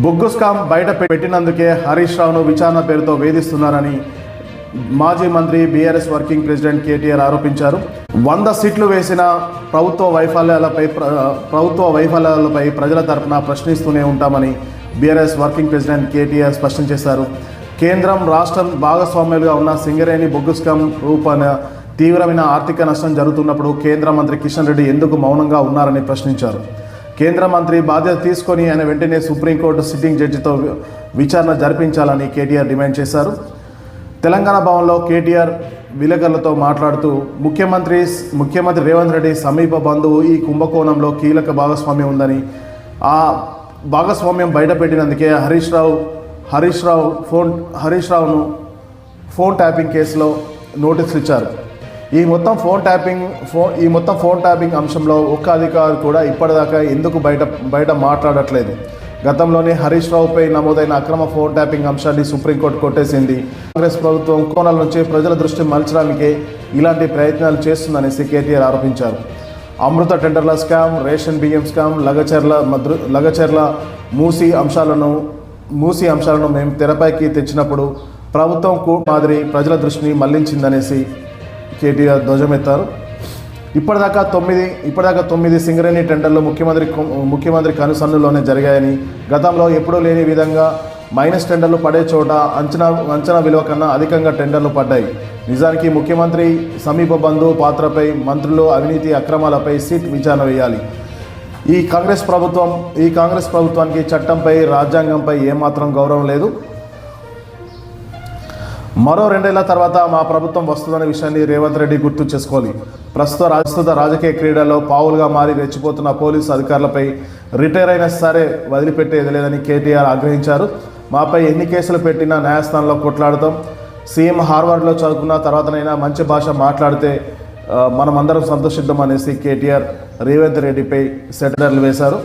బొగ్గు స్కామ్ బయట పెట్టినందుకే హరీష్ రావును విచారణ పేరుతో వేధిస్తున్నారని మాజీ మంత్రి బీఆర్ఎస్ వర్కింగ్ ప్రెసిడెంట్ కేటీఆర్ ఆరోపించారు. వంద సీట్లు వేసిన ప్రభుత్వ వైఫల్యాలపై ప్రభుత్వ వైఫల్యాలపై ప్రజల తరఫున ప్రశ్నిస్తూనే ఉంటామని బీఆర్ఎస్ వర్కింగ్ ప్రెసిడెంట్ కేటీఆర్ స్పష్టం చేశారు. కేంద్రం రాష్ట్రం భాగస్వామ్యాలుగా ఉన్న సింగరేణి బొగ్గు స్కామ్ రూపాన తీవ్రమైన ఆర్థిక నష్టం జరుగుతున్నప్పుడు కేంద్ర మంత్రి కిషన్ రెడ్డి ఎందుకు మౌనంగా ఉన్నారని ప్రశ్నించారు. కేంద్ర మంత్రి బాధ్యత తీసుకొని ఆయన వెంటనే సుప్రీంకోర్టు సిట్టింగ్ జడ్జితో విచారణ జరిపించాలని కేటీఆర్ డిమాండ్ చేశారు. తెలంగాణ భవన్లో కేటీఆర్ విలేకరులతో మాట్లాడుతూ ముఖ్యమంత్రి ముఖ్యమంత్రి రేవంత్ రెడ్డి సమీప బంధువు ఈ కుంభకోణంలో కీలక భాగస్వామ్యం ఉందని ఆ భాగస్వామ్యం బయటపెట్టినందుకే హరీష్ రావు హరీష్ రావు ఫోన్ హరీష్ రావును ఫోన్ ట్యాపింగ్ కేసులో నోటీసులు ఇచ్చారు ఈ మొత్తం ఫోన్ ట్యాపింగ్ ఫోన్ ఈ మొత్తం ఫోన్ ట్యాపింగ్ అంశంలో ఒక్క అధికారి కూడా ఇప్పటిదాకా ఎందుకు బయట బయట మాట్లాడట్లేదు? గతంలోనే హరీష్ రావుపై నమోదైన అక్రమ ఫోన్ ట్యాపింగ్ అంశాన్ని సుప్రీంకోర్టు కొట్టేసింది. కాంగ్రెస్ ప్రభుత్వం కోణాల నుంచి ప్రజల దృష్టి మలచడానికే ఇలాంటి ప్రయత్నాలు చేస్తుందని కేటీఆర్ ఆరోపించారు. అమృత టెండర్ల స్కామ్ రేషన్ బియ్యం స్కామ్ లగచర్ల మద్రు లగచర్ల మూసి అంశాలను మూసి అంశాలను మేము తెరపైకి తెచ్చినప్పుడు ప్రభుత్వం మాదిరి ప్రజల దృష్టిని మళ్ళించిందనేసి కేటీఆర్ ధ్వజమెత్తారు. ఇప్పటిదాకా తొమ్మిది ఇప్పటిదాకా తొమ్మిది సింగరేణి టెండర్లు ముఖ్యమంత్రి ముఖ్యమంత్రి కనుసన్నులోనే జరిగాయని గతంలో ఎప్పుడూ లేని విధంగా మైనస్ టెండర్లు పడే చోట అంచనా అంచనా విలువ కన్నా అధికంగా టెండర్లు పడ్డాయి. నిజానికి ముఖ్యమంత్రి సమీప బంధువు పాత్రపై మంత్రులు అవినీతి అక్రమాలపై సీట్ విచారణ వేయాలి. ఈ కాంగ్రెస్ ప్రభుత్వం ఈ కాంగ్రెస్ ప్రభుత్వానికి చట్టంపై రాజ్యాంగంపై ఏమాత్రం గౌరవం లేదు. మరో రెండేళ్ళ తర్వాత మా ప్రభుత్వం వస్తుందనే విషయాన్ని రేవంత్ రెడ్డి గుర్తు చేసుకోవాలి. ప్రస్తుత ప్రస్తుత రాజకీయ క్రీడల్లో పావులుగా మారి రెచ్చిపోతున్న పోలీసు అధికారులపై రిటైర్ అయినా సరే వదిలిపెట్టేది లేదని కేటీఆర్ ఆగ్రహించారు. మాపై ఎన్ని కేసులు పెట్టినా న్యాయస్థానంలో కొట్లాడతాం. సీఎం హార్వర్డ్లో చదువుకున్న తర్వాతనైనా మంచి భాష మాట్లాడితే మనమందరం సంతోషిద్దాం అనేసి కేటీఆర్ రేవంత్ రెడ్డిపై సెటర్లు వేశారు.